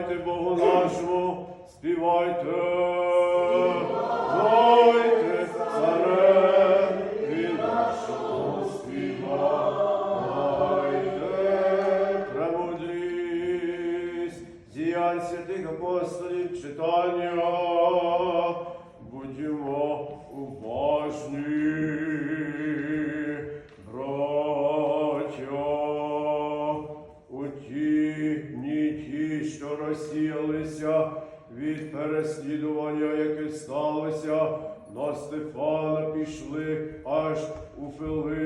співайте Богу нашому, співайте, Войте, цареві нашого співайте, премудрість, зіянь святих апостолів, читання, переслідування, яке сталося, на Стефана пішли аж у Филиппію,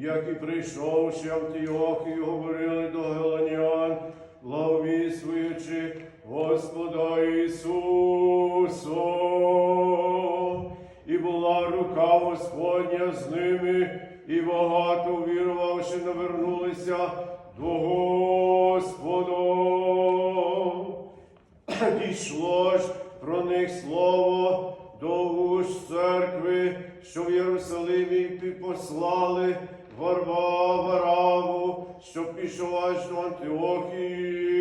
Киринеї, які прийшовши Антіохію, говорили до Геланян, благовіствуючи Господа Ісуса. І була рука Господня з ними, і багато вірувавши, навернулися до Господа. Дійшло ж про них слово вуж церкви, що в Єрусалимі послали Варва Вараву, що пішов аж до Антиохії.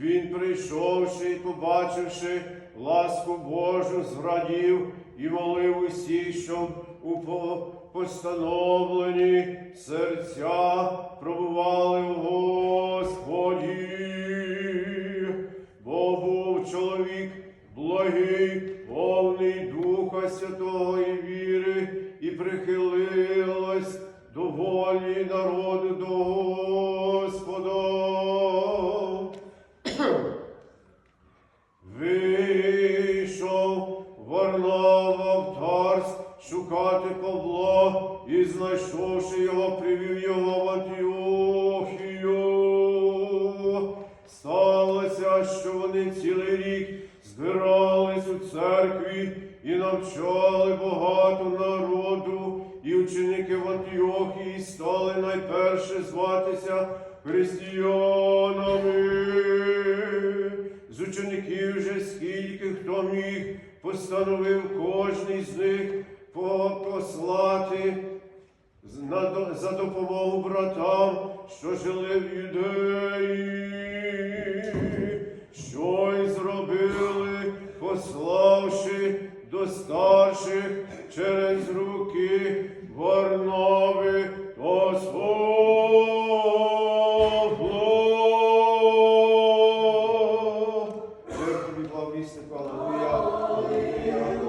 Він, прийшовши і побачивши ласку Божу, зрадів і молив усіх, щоб у постановлені серця пробували в Вийшов Варнава в Тарс шукати Павла і, знайшовши його, привів його в. Сталося, що вони цілий рік збирались у церкві і навчали багато народу, і ученики в Антіохії стали найперше зватися християнами. З учеників же скільки хто міг, постановив кожний з них послати за допомогу братам, що жили в юдеї, що й зробили, пославши до старших через руки Hallelujah. Hallelujah.